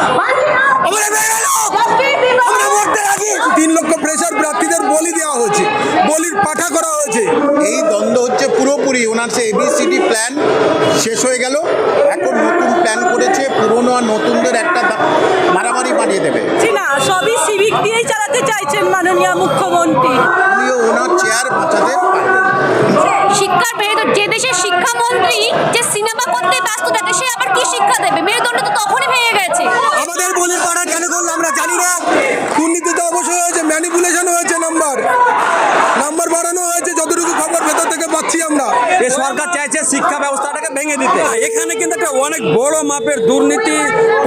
আমরা পাঠা করা হয়েছে। এই দ্বন্দ্ব হচ্ছে পুরোপুরি। ওনার সে এবিসিডি প্ল্যান শেষ হয়ে গেল। এখন নতুন প্ল্যান করেছে। পুরনো আর নতুনদের একটা মারামারি বানিয়ে দেবে। জি না সবই সিভিক দিয়েই চালাতে চাইছেন মাননীয় মুখ্যমন্ত্রী। উনিও ওনার চেয়ার বাঁচাতে শিক্ষার মেরুদণ্ড যে দেশের শিক্ষামন্ত্রী যে সিনেমা করতে ব্যস্ত থাকে সে আবার কি শিক্ষা দেবে? মেরুদণ্ড তো তখনই ভেঙে গেছে। আমাদের বলির পাঠা কেন করল আমরা জানি না। দুর্নীতিতে অবশ্যই হয়েছে ম্যানিপুলেশন হয়েছে নাম্বার সরকার চাইছে শিক্ষা ব্যবস্থাটাকে ভেঙে দিতে। এখানে কিন্তু একটা অনেক বড় মাপের দুর্নীতি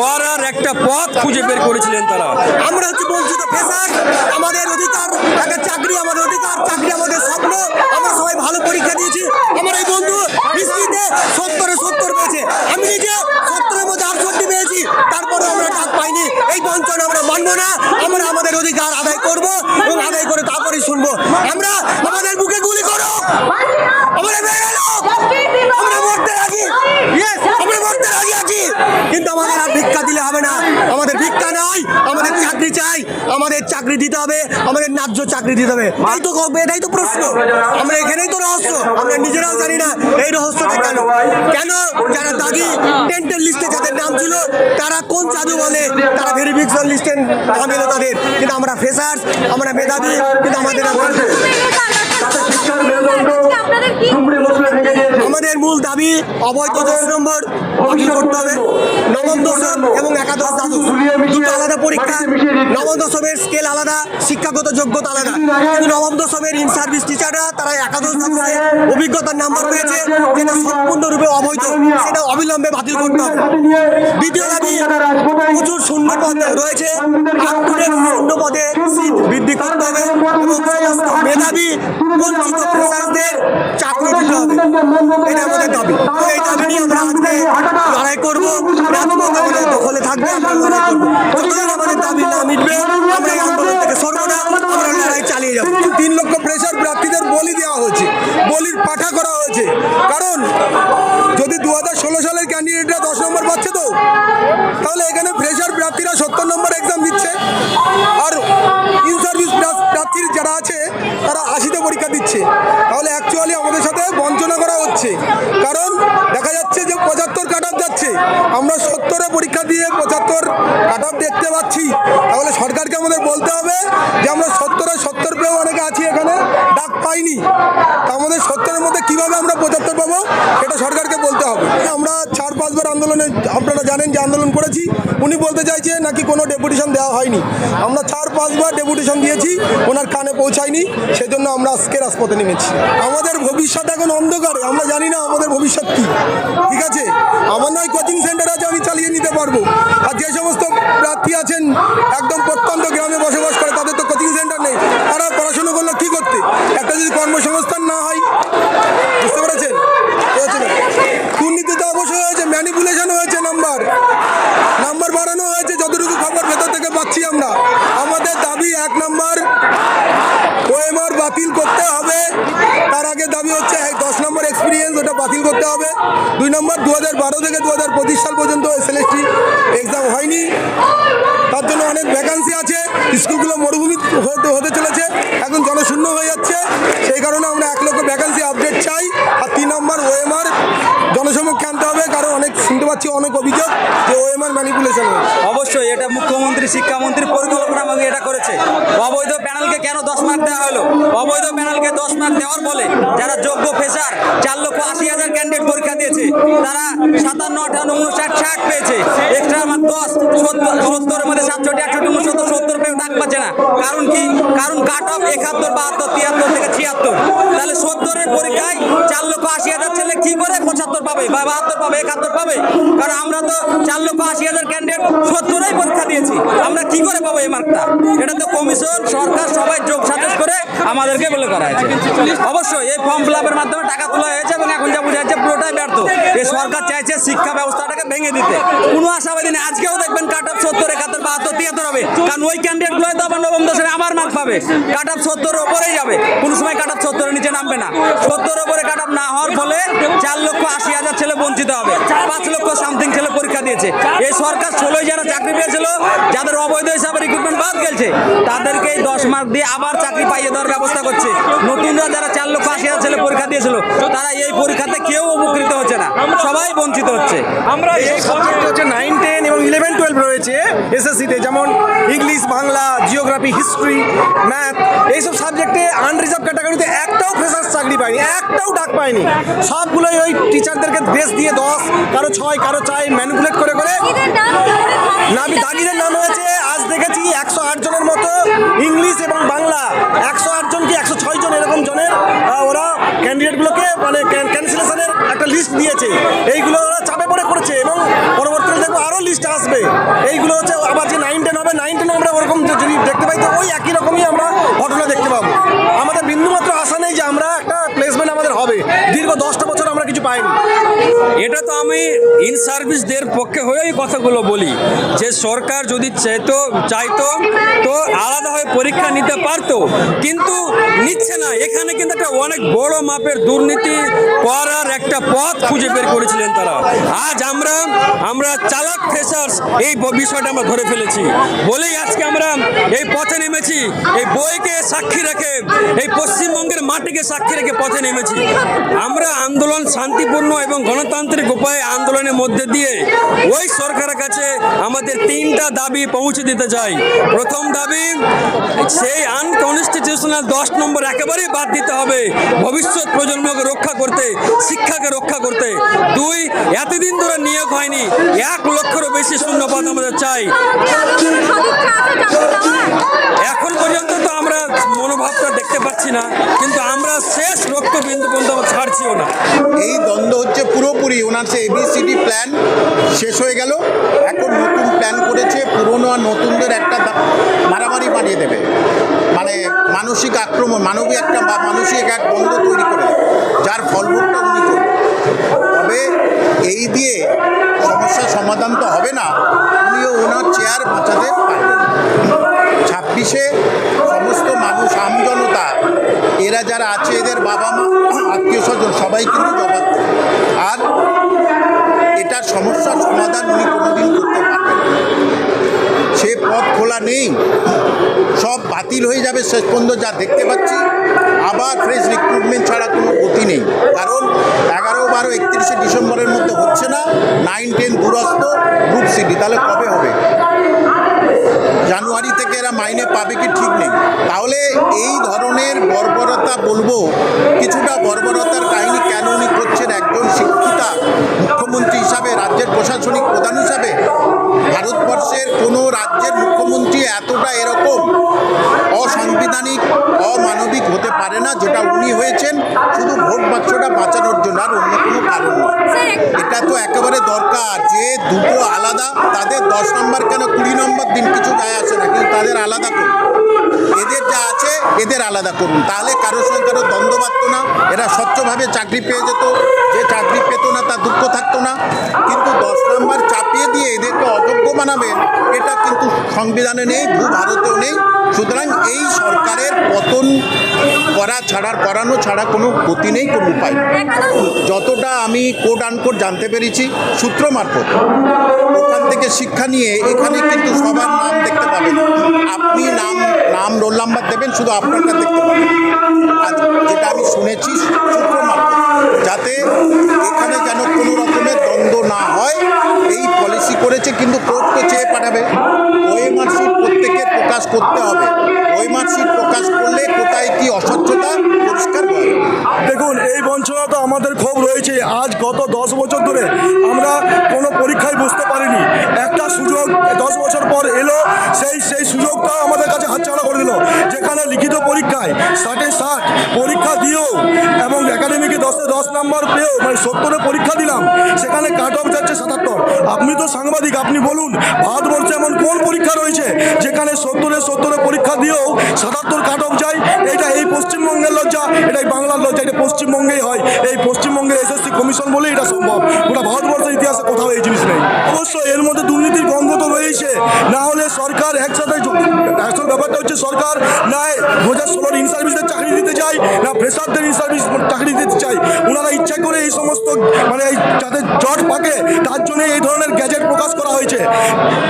করার একটা পথ খুঁজে বের করেছিলেন তারা। আমরা হচ্ছে বলছি তো পেশার আমাদের অধিকার একটা চাকরি আমাদের অধিকার, চাকরি আমাদের স্বপ্ন, আমরা সবাই ভালো পরীক্ষা দিয়েছি। আমার এই বন্ধু হিস্ট্রিতে সত্তরে সত্তর পেয়েছে আমি নিজে সত্তরের মধ্যে আটষট্টি পেয়েছি তারপরে আমরা ডাক পাইনি এই বঞ্চন আমরা মানব না আমরা আমাদের অধিকার আদায় করব এবং আদায় করে তারপরেই শুনব আমরা আমাদের বুকে গুলি করো আমরা বেড়ে গেল আমরা মরতে রাজি আমরা মরতে রাজি আছি কিন্তু আমাদের আর ভিক্ষা দিলে হবে না আমাদের ভিক্ষা নাই আমাদের চাকরি চাই আমাদের চাকরি দিতে হবে আমাদের ন্যায্য চাকরি দিতে হবে এই তো এটাই তো প্রশ্ন। আমরা এখানেই তো রহস্য। আমরা নিজেরাও জানি না এই রহস্যটা কেন। কেন? যারা দাগি টেন্টের লিস্টে যাদের নাম ছিল তারা কোন জাদু বলে? তারা ভেরিফিকেশন লিস্টে নাম এলো তাদের। কিন্তু আমরা ফেসার্স আমরা মেধাবী কিন্তু আমাদের আমাদের মূল দাবি অবৈধ দশ নম্বর বাতিল করতে হবে। নবম দশম এবং একাদশ দ্বাদশ দুটো আলাদা পরীক্ষা। নবম দশমের স্কেল আলাদা শিক্ষাগত যোগ্যতা আলাদা। কিন্তু নবম দশমের ইন সার্ভিস টিচাররা তারা একাদশ দ্বাদশে অভিজ্ঞতার নাম্বার পেয়েছে যেটা সম্পূর্ণরূপে অবৈধ। সেটা অবিলম্বে বাতিল করতে হবে। দ্বিতীয় দাবি প্রচুর শূন্য পদ রয়েছে। আটপুরের শূন্য পদে সিট বৃদ্ধি করতে হবে এবং মেধাবী বঞ্চিত চাকরি দিতে হবে। এটা আমাদের দাবি। এই দাবি নিয়ে আমরা আজকে লড়াই করব। আমাদের দখলে থাকবে আমরা লড়াই করব। যতদিন আমাদের দাবি না মিটবে আমরা এই আন্দোলন থেকে সরবো না। আমরা লড়াই চালিয়ে যাব। তিন লক্ষ প্রেশার প্রার্থীদের বলি দেওয়া হয়েছে। বলির পাঠা করা হয়েছে। কারণ যদি দু হাজার ষোলো সালের ক্যান্ডিডেটরা দশ নম্বর পাচ্ছে তো তাহলে এখানে পাচ্ছি তাহলে সরকারকে আমাদের বলতে হবে যে আমরা সত্তরে সত্তর পেয়েও অনেকে আছি এখানে, ডাক পাইনি। তা আমাদের সত্তরের মধ্যে কীভাবে আমরা পঁচাত্তর পাবো সেটা সরকারকে বলতে হবে। আমরা চার পাঁচবার আন্দোলনে, আপনারা জানেন যে আন্দোলন করেছি, উনি বলতে চাইছে নাকি কোনো ডেপুটেশন দেওয়া হয়নি। আমরা চার পাঁচবার ডেপুটেশন দিয়েছি, ওনার কানে পৌঁছায়নি, সেজন্য আমরা আজকে রাজপথে নেমেছি। আমাদের ভবিষ্যৎ এখন অন্ধকারে, আমরা জানি না আমাদের ভবিষ্যৎ কি। ঠিক আছে? আমার নয় কোচিং সেন্টার আছে, আমি চালিয়ে নিতে পারব। আর যে সমস্ত প্রার্থী আছেন, একদম প্রত্যন্ত গ্রামে বসবাস করে, তাদের তো কোচিং সেন্টার নেই। তারা পড়াশুনো করল কি করতে? একটা যদি কর্মসংস্থান না হয়, বুঝতে পেরেছেন? হয়েছে না? দুর্নীতিতে অবশ্যই হয়েছে ম্যানিপুলেশন হয়েছে নাম্বার। নাম্বার বাড়ানো হয়েছে, যতটুকু খবর ভেতর থেকে পাচ্ছি আমরা। আমাদের দাবি এক নাম্বার ওএমআর বাতিল করতে হবে। তার আগে দাবি হচ্ছে দশ নম্বর এক্সপিরিয়েন্স ওটা বাতিল করতে হবে। দুই নম্বর দু হাজার বারো থেকে দু হাজার পঁচিশ সাল পর্যন্ত এসএলএসটি এক্সাম হয়নি। হতে চলেছে। এখন জনশূন্য হয়ে যাচ্ছে। সেই কারণে আমরা এক লক্ষ ভ্যাকান্সি আপডেট চাই। আর তিন নম্বর ওএমআর জনসমক্ষে আনতে হবে, কারণ অনেক শুনতে পাচ্ছি অনেক অভিযোগ যে ওএমআর ম্যানিপুলেশন অবশ্যই, এটা মুখ্যমন্ত্রী শিক্ষামন্ত্রীর পরিকল্পনা ভাবে এটা করেছে। অবৈধ প্যানেলকে কেন দশ মার্ক দেওয়া হলো? অবৈধ প্যানেলকে দশ মার্ক দেওয়ার ফলে যারা যোগ্য ফেসার চার লক্ষ আশি হাজার ক্যান্ডিডেট পরীক্ষা দিয়েছে, তারা সাতান্ন, আঠান্ন উনষাট ষাট পেয়েছে। এক্সট্রা মার্ক দশ, সত্তর, সত্তরের মধ্যে সাতষট্টি, আটষট্টি পাচ্ছে না। কারণ কি? কারণ কাট অফ একাত্তর, বাহাত্তর, তিয়াত্তর থেকে ছিয়াত্তর। তাহলে সত্তরের পরীক্ষায় চার লক্ষ আশি হাজার ছেলে কি করে পঁচাত্তর পাবে বা বাহাত্তর পাবে, একাত্তর পাবে? কারণ আমরা তো চার লক্ষ আশি হাজার ক্যান্ডিডেট সত্তরেই পরীক্ষা দিয়েছি। আমরা কি করে পাবো এই মার্কটা? এটা তো কমিশন সরকার সবাই যোগ সাজেশ করে আমাদেরকে বলে করা হয়েছে অবশ্যই, এই ফর্ম ফিল মাধ্যমে টাকা তোলা হয়েছে এবং এখন যা বোঝা যাচ্ছে পুরোটাই ব্যর্থ। এই সরকার চাইছে শিক্ষা ব্যবস্থাটাকে ভেঙে দিতে। কোনো আশাবাদী নেই। আজকেও দেখবেন কাট অফ সত্তর, একাত্তর, বাহাত্তর, তিয়াত্তর হবে। কারণ ওই ক্যান্ডিডেটগুলো তো আবার নবম দশমে আবার মার্ক পাবে। কাট অফ সত্তর ওপরেই যাবে। কোনো সময় কাট অফ সত্তরের নিচে নামবে না। সত্তর ওপরে কাট অফ না হওয়ার ফলে চার লক্ষ আশি হাজার ছেলে বঞ্চিত হবে। পাঁচ লক্ষ সামথিং ছেলে পরীক্ষা দিয়েছে। এই সরকার ষোলোই যারা চাকরি পেয়েছিল, যাদের অবৈধ হিসাবে রিক্রুটমেন্ট বাদ গেছে, তাদেরকে দশ মার্ক দিয়ে আবার চাকরি পাইয়ে দেওয়ার ব্যবস্থা করছে। নতুনরা যারা চার লক্ষ আশি হাজার ছেলে পরীক্ষা দিয়েছিল তারা এই পরীক্ষাতে কেউ উপকৃত হচ্ছে না। সবাই বঞ্চিত হচ্ছে। আমরা এই সাবজেক্ট হচ্ছে নাইন টেন এবং ইলেভেন টুয়েলভ রয়েছে এসএসসিতে, যেমন English Bangla geography history math এইসব সাবজেক্টে আনরিজার্ভ ক্যাটাগরিতে একটাও ফ্রেশার্স চাকরি পায়নি, একটাও ডাক পায়নি। সবগুলোই ওই টিচারদেরকে বেস দিয়ে দশ, কারও ছয়, কারও চাই ম্যানিপুলেট করে করে নাবি দাগিদের নাম হয়েছে। আজ দেখেছি একশো আট জনের মতো ইংলিশ এবং বাংলা, একশো আট জন কি একশো ছয় জন এরকম জনের ওরা ক্যান্ডিডেটগুলোকে মানে ক্যান্সেলেশনের একটা লিস্ট দিয়েছে। এইগুলো ওরা চাপে পড়ে করেছে এবং পরবর্তীতে দেখব আরও লিস্ট আসবে। এইগুলো হচ্ছে আবার যে নাইন টেন হবে নাইন টেন আমরা ওরকম যদি দেখতে পাই, তো ওই একই রকমই আমরা ঘটনা দেখতে পাবো। আমাদের বিন্দুমাত্র আশা নেই যে আমরা একটা প্লেসমেন্ট আমাদের হবে। দীর্ঘ দশটা বছর আমরা কিছু পাইনি। এটা তো আমি ইন সার্ভিসদের পক্ষে হয়েই কথাগুলো বলি। যে সরকার যদি চাইতো চাইতো, তো আলাদাভাবে পরীক্ষা নিতে পারতো। কিন্তু নিচ্ছে না। এখানে কিন্তু একটা অনেক বড় মাপের দুর্নীতি করার একটা পথ খুঁজে বের করেছিলেন তারা। আজ আমরা আমরা চালাক ফ্রেশার্স এই বিষয়টা আমরা ধরে ফেলেছি। বলেই আজকে আমরা এই পথে নেমেছি। এই বইকে সাক্ষী রেখে, এই পশ্চিমবঙ্গের মাটিকে সাক্ষী রেখে পথে নেমেছি। আমরা আন্দোলন শান্তিপূর্ণ এবং গণতান্ত্রিক উপায়ে আন্দোলনের মধ্যে দিয়ে ওই সরকারের কাছে আমাদের তিনটা দাবি পৌঁছে দিতে চাই। প্রথম দাবি, সেই আনকনস্টিটিউশনাল দশ নম্বর একেবারেই বাদ দিতে হবে ভবিষ্যৎ প্রজন্মকে রক্ষা করতে, শিক্ষাকে রক্ষা করতে। দুই, এতদিন ধরে নিয়োগ হয়নি, এক লক্ষেরও বেশি শূন্যপদ আমাদের চাই। এখন পর্যন্ত তো আমরা মনোভাবটা দেখতে পাচ্ছি না, কিন্তু আমরা শেষ রক্তবিন্দু পর্যন্ত আমরা ছাড়ছিও না। এই দ্বন্দ্ব হচ্ছে পুরোপুরি ওনার সে এবিসিডি প্ল্যান শেষ হয়ে গেল। এখন নতুন প্ল্যান করেছে, পুরনো আর নতুনদের একটা মারামারি বানিয়ে দেবে। মানে মানসিক আক্রমণ মানবিক একটা বা মানসিক এক বন্ধ তৈরি করে যার ফলভোগটা উনি করবেন। তবে এই দিয়ে সমস্যার সমাধান তো হবে না, উনিও ওনার চেয়ার বাঁচাতে পারবেন। ছাব্বিশে সমস্ত মানুষ আমজনতা এরা যারা আছে এদের বাবা মা, আত্মীয় স্বজন, সবাই কিন্তু জবাব আর এটার সমস্যার সমাধান উনি কোনোদিন করতে পারবেন। সে পথ খোলা নেই। সব বাতিল হয়ে যাবে শেষ পর্যন্ত, যা দেখতে পাচ্ছি। আবার ফ্রেশ রিক্রুটমেন্ট ছাড়া কোনো গতি নেই। কারণ এগারো, বারো, একত্রিশে ডিসেম্বরের মধ্যে হচ্ছে না নাইন টেন দূরস্থ গ্রুপ সিডি তাহলে কবে হবে? জানুয়ারি থেকে এরা মাইনে পাবে কি ঠিক নেই। তাহলে এই ধরনের বর্বরতা বলব, কিছুটা বর্বরতার কাহিনী কেন উনি করছেন একজন শিক্ষিতা, মুখ্যমন্ত্রী হিসাবে, রাজ্যের প্রশাসনিক প্রধান হিসাবে, ভারতবর্ষের কোনো রাজ্যের মুখ্যমন্ত্রী এতটা এরকম অসাংবিধানিক, অমানবিক হতে পারে না, যেটা উনি হয়েছেন, শুধু ভোট বাক্সটা বাঁচানোর জন্য আর অন্য কোনো কারণ নয়। এটা তো একেবারে দরকার যে দুটো আলাদা, তাদের দশ নম্বর কেন কুড়ি নম্বর দিন কিছু যায় আসে না, কিন্তু তাদের আলাদা করুন। এদের যা আছে, এদের আলাদা করুন। তাহলে কারোর সঙ্গে কারও দ্বন্দ্ব বাঁধতো না, এরা স্বচ্ছভাবে চাকরি পেয়ে যেত, যে চাকরি পেতো না তার দুঃখ থাকতো না। কিন্তু দশ নম্বর চাপিয়ে দিয়ে এদেরকে অযোগ্য বানাবেন সংবিধানে নেই ভূ ভারতেও নেই। সুতরাং এই সরকারের পতন করা ছাড়ার করানো ছাড়া কোনো গতি নেই, কোনো উপায় যতটা আমি কোড আনকোড জানতে পেরেছি, সূত্র মারফত। ওখান থেকে শিক্ষা নিয়ে এখানে কিন্তু সবার নাম দেখতে পাবেন। আপনি নাম নাম রোল নাম্বার দেবেন, শুধু আপনারটা দেখতে পাবেন। যেটা আমি শুনেছি, সূত্র মারফত। যাতে এখানে যেন কোনো রকমের দ্বন্দ্ব না হয়, এই পলিসি করেছে কিন্তু প্রকাশ করতে হবে। সিট প্রকাশ করলে কোথায় কি অস্বচ্ছতা পরিষ্কার হয় দেখুন, এই বঞ্চনা তো আমাদের ক্ষোভ রয়েছে। আজ গত দশ বছর ধরে আমরা কোনো পরীক্ষায় বুঝতে পারিনি। একটা সুযোগ দশ বছর পর এলো, সেই সেই সুযোগটা আমাদের কাছে হাতছাড়া করে দিল। যেখানে লিখিত পরীক্ষায় ষাটে ষাট পরীক্ষা দিয়েও এবং একাডেমিকে দশে দশ নাম্বার পেয়েও মানে সত্তরে পরীক্ষা দিলাম, সেখানে কাট অফ যাচ্ছে সাতাত্তর। আপনি তো সাংবাদিক, আপনি বলুন, ভারতবর্ষে এমন কোন পরীক্ষা রয়েছে যেখানে সত্তরে সত্তরে পরীক্ষা দিয়েও সাতাত্তর কাটক যায়? এটা এই পশ্চিমবঙ্গের লজ্জা এটাই বাংলার লজ্জা, এটা পশ্চিমবঙ্গেই হয়। এই পশ্চিমবঙ্গের এসএসসি কমিশন বলে এটা সম্ভব। ওটা ভারতবর্ষের ইতিহাসে কোথাও এই জিনিস নেই। অবশ্যই এর মধ্যে দুর্নীতির গন্ধ তো রয়েছে না হলে সরকার একসাথে আসল ব্যাপারটা হচ্ছে সরকার না দু হাজার ষোলোর ইন সার্ভিসদের চাকরি দিতে চাই না ফ্রেশারদের ইন সার্ভিস চাকরি দিতে চাই ওনারা ইচ্ছা করে এই সমস্ত মানে যাতে জট পাকে, তার জন্য এই ধরনের গ্যাজেট প্রকাশ করা হয়েছে,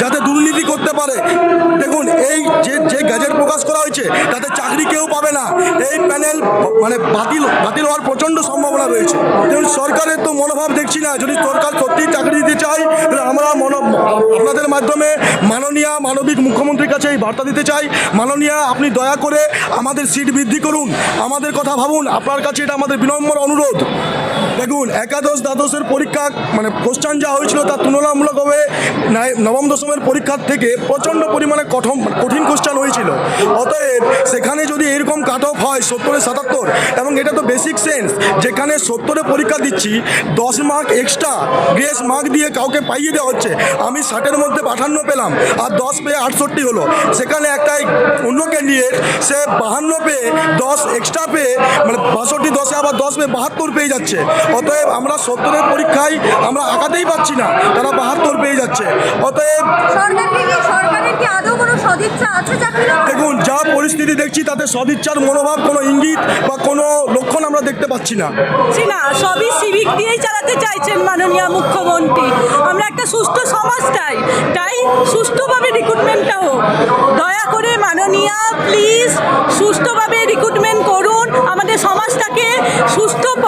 যাতে দুর্নীতি করতে পারে। দেখুন, এই যে যে গ্যাজেট প্রকাশ করা হয়েছে, তাতে চাকরি কেউ পাবে না। এই প্যানেল মানে বাতিল বাতিল হওয়ার প্রচণ্ড সম্ভাবনা রয়েছে। দেখুন সরকারের তো মনোভাব দেখছি না, যদি সরকার সত্যিই চাকরি দিতে চায়, তাহলে আমরা মনো, আপনাদের মাধ্যমে মাননীয় মানবিক মুখ্যমন্ত্রীর কাছে এই বার্তা দিতে চাই। মাননীয়, আপনি দয়া করে আমাদের সিট বৃদ্ধি করুন। আমাদের কথা ভাবুন। আপনার কাছে এটা আমাদের বিনম্র অনুরোধ। দেখুন একাদশ দ্বাদশের পরীক্ষা মানে কোশ্চান যা হয়েছিল তা তুলনামূলকভাবে নবম দশমের পরীক্ষার থেকে প্রচণ্ড পরিমাণে কঠোর কঠিন কোশ্চান হয়েছিল। অতএব সেখানে যদি এরকম কাট অফ হয়, সত্তরে সাতাত্তর, এবং এটা তো বেসিক সেন্স যেখানে সত্তরে পরীক্ষা দিচ্ছি, দশ মার্ক এক্সট্রা গ্রেস মার্ক দিয়ে কাউকে পাইয়ে দেওয়া হচ্ছে, আমি ষাটের মধ্যে পাঠান্ন পেলাম, আর দশ পেয়ে আটষট্টি হলো। সেখানে একটা অন্য ক্যান্ডিডেট সে বাহান্ন পেয়ে দশ এক্সট্রা পেয়ে মানে বাষট্টি দশে আবার দশ পেয়ে বাহাত্তর পেয়ে যাচ্ছে। অতএব আমরা সত্তরের পরীক্ষায় আমরা আঁকাতেই পাচ্ছি না। তারা বাহাত্তর পেয়ে যাচ্ছে। অতএব দেখুন যা পরিস্থিতি দেখছি তাতে সদিচ্ছার মনোভাব কোনো ইঙ্গিত বা কোনো লক্ষণ আমরা দেখতে পাচ্ছি না। না সবই সিভিক দিয়েই চালাতে চাইছেন মাননীয় মুখ্যমন্ত্রী। আমরা একটা সুস্থ সমাজ চাই। তাই সুস্থভাবে রিক্রুটমেন্টটা হোক। দয়া করে মাননীয় প্লিজ সুস্থভাবে রিক্রুটমেন্ট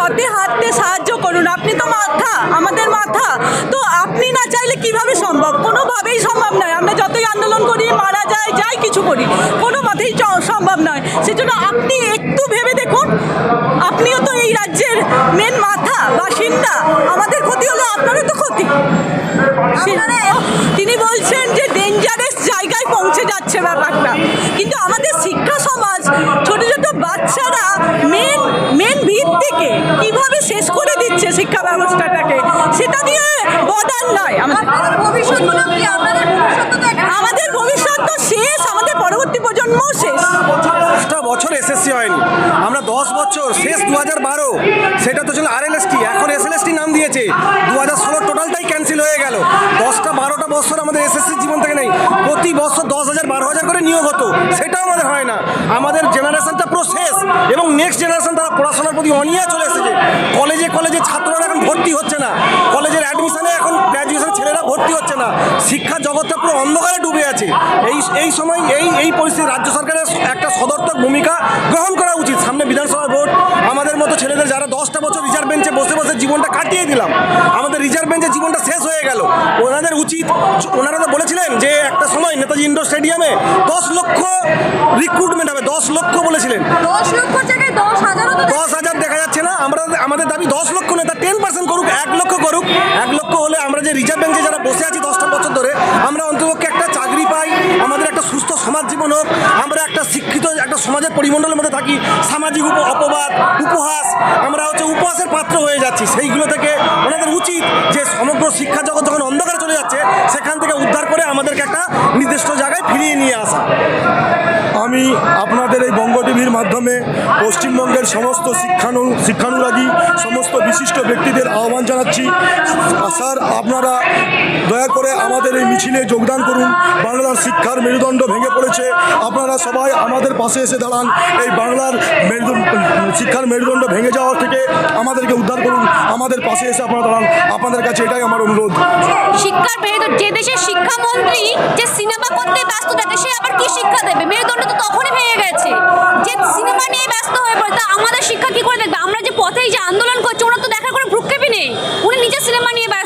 পথে হাঁটতে সাহায্য করুন। আপনি তো মাথা আমাদের মাথা। তো আপনি না চাইলে কীভাবে সম্ভব? কোনোভাবেই সম্ভব নয়। আমরা যতই আন্দোলন করি মারা যায় যাই কিছু করি কোনোভাবেই চ- সম্ভব নয়। সেজন্য আপনি একটু ভেবে দেখুন আপনিও তো এই রাজ্যের মেন মাথা বাসিন্দা। আমাদের ক্ষতি হলো আপনারও তো ক্ষতি। তিনি বলছেন যে ডেঞ্জারাস জায়গায় পৌঁছে যাচ্ছে ব্যাপারটা। ব্যবস্থাটাকে। সেটা নিয়ে বদান নয়। আমাদের ভবিষ্যৎ কি? আমাদের ভবিষ্যৎ আমাদের তো শেষ আমাদের পরবর্তী প্রজন্ম শেষ। দশটা বছর এসএসসি হয়নি। আমরা দশ বছর শেষ দু হাজার বারো। সেটা তো ছিল আরএলএসটি এখন এসএলএসটি নাম দিয়েছে। দু হাজার ষোলো টোটালটাই ক্যান্সেল হয়ে গেল। দশটা বারোটা বছর আমাদের এসএসসি জীবন থেকে নেই। প্রতি বছর দশ হাজার, বারো হাজার করে নিয়োগ হতো। সেটাও আমাদের হয় না। আমাদের জেনারেশনটা পুরো শেষ। এবং নেক্সট জেনারেশন তারা পড়াশোনার প্রতি অনিয়া চলে এসেছে। কলেজে কলেজে ছাত্ররা এখন ভর্তি হচ্ছে না। কলেজের অ্যাডমিশনে এখন গ্র্যাজুয়েশন ছেলেরা ভর্তি হচ্ছে না। শিক্ষা জগৎটা পুরো অন্ধকারে ডুবে আছে। এই এই সময়, এই এই পরিস্থিতি রাজ্য সরকারের একটা সদর্থক ভূমিকা গ্রহণ করা উচিত। সামনে বিধানসভা ভোট। আমাদের মতো ছেলেদের যারা দশটা বছর রিজার্ভ বেঞ্চে বসে বসে জীবনটা কাটিয়ে দিলাম। রিজার্ভ বেঞ্চে জীবনটা শেষ হয়ে গেল। ওনাদের উচিত ওনারা তো বলেছিলেন যে একটা সময় নেতাজি ইন্ডোর স্টেডিয়ামে দশ লক্ষ রিক্রুটমেন্ট হবে দশ লক্ষ বলেছিলেন। দশ লক্ষ জায়গায় দশ হাজারও তো দশ হাজার দেখা যাচ্ছে না আমরা আমাদের দাবি দশ লক্ষ নেতা টেন পার্সেন্ট করুক এক লক্ষ করুক এক লক্ষ হলে আমরা যে রিজার্ভ ব্যাংকে যারা বসে আছি দশটা বছর ধরে আমরা অন্তপক্ষে একটা চাকরি পাই আমাদের একটা সুস্থ সমাজ জীবন হোক, আমরা একটা শিক্ষিত একটা সমাজের পরিমণ্ডলের মধ্যে থাকি, সামাজিক অপবাদ, উপহাস, আমরা হচ্ছে উপহাসের পাত্র হয়ে যাচ্ছি। সেইগুলো থেকে ওনাদের উচিত যে সমগ্র শিক্ষা জগৎ যখন অন্ধকারে চলে যাচ্ছে, সেখান থেকে উদ্ধার করে আমাদেরকে একটা নির্দিষ্ট জায়গায় ফিরিয়ে নিয়ে আসা। আমি আপনাদের এই বঙ্গ টিভির মাধ্যমে পশ্চিমবঙ্গের সমস্ত শিক্ষানু শিক্ষানুরাগী, সমস্ত বিশিষ্ট ব্যক্তিদের আহ্বান জানাচ্ছি। স্যার, আপনারা দয়া করে আমাদের এই মিছিলে যোগদান করুন। বাংলার শিক্ষার মেরুদণ্ড ভেঙে পড়েছে। আপনারা সবাই আমাদের পাশে এসে দাঁড়ান। এই বাংলার মেরুদণ্ড, শিক্ষার মেরুদণ্ড ভেঙে যাওয়া থেকে আমাদেরকে উদ্ধার করুন। আমাদের পাশে এসে আপনারা দাঁড়ান। আপনাদের কাছে এটাই আমার অনুরোধ। শিক্ষার মেরুদণ্ড, যে দেশের শিক্ষামন্ত্রী যে সিনেমা করতে ব্যস্ত থাকে, সে আবার কি শিক্ষা দেবে? মেরুদণ্ড তো তখনই ভেঙে গেছে। যে সিনেমা নিয়ে ব্যস্ত হয়ে পড়ে, তা আমাদের শিক্ষা কি করে দেখবে? আমরা যে পথেই যে আন্দোলন করছি, ওনার তো দেখার কোনো ভ্রুক্ষেপই নেই। উনি নিজের সিনেমা নিয়ে ব্যস্ত।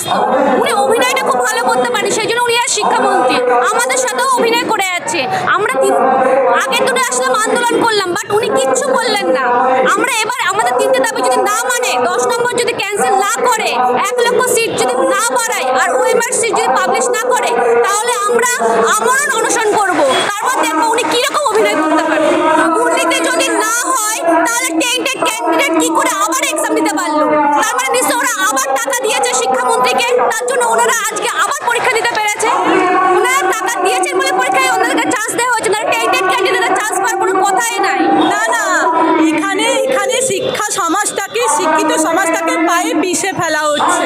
উনি অভিনয়টা খুব ভালো করতে পারে সেই জন্য উনি আর শিক্ষামন্ত্রী। আমাদের সাথেও অভিনয় করে যাচ্ছে। আমরা আগের দুটো আসলাম, আন্দোলন করলাম বাট উনি কিচ্ছু করলেন না। আমরা এবার আমাদের তিনটে দাবি যদি না মানে দশ নম্বর যদি ক্যান্সেল না করে, এক লক্ষ সিট যদি না বাড়ায়, আর ওএমআর সিট যদি পাবলিশ না করে, তাহলে আমরা আমরণ অনশন করব। তারপর দেখব উনি কীরকম অভিনয় করতে পারে দুর্নীতি যদি না হয়, তাহলে টেন্টেড ক্যান্ডিডেট কি করে আবার এক্সাম দিতে পারল? তার মানে নিশ্চয় ওরা আবার টাকা দিয়েছে শিক্ষামন্ত্রী থেকে তার জন্য ওনারা আজকে আবার পরীক্ষা দিতে পেরেছে। ওনারা টাকা দিয়েছেন বলে পরীক্ষায় ওনাদেরকে চান্স দেওয়া হয়েছে। না টেন্টেড ক্যান্ডিডেটরা চান্স পাওয়ার কোনো কথাই নাই। না না। এখানে এখানে শিক্ষা সমাজটাকে, শিক্ষিত সমাজটাকে পায়ে পিষে ফেলা হচ্ছে।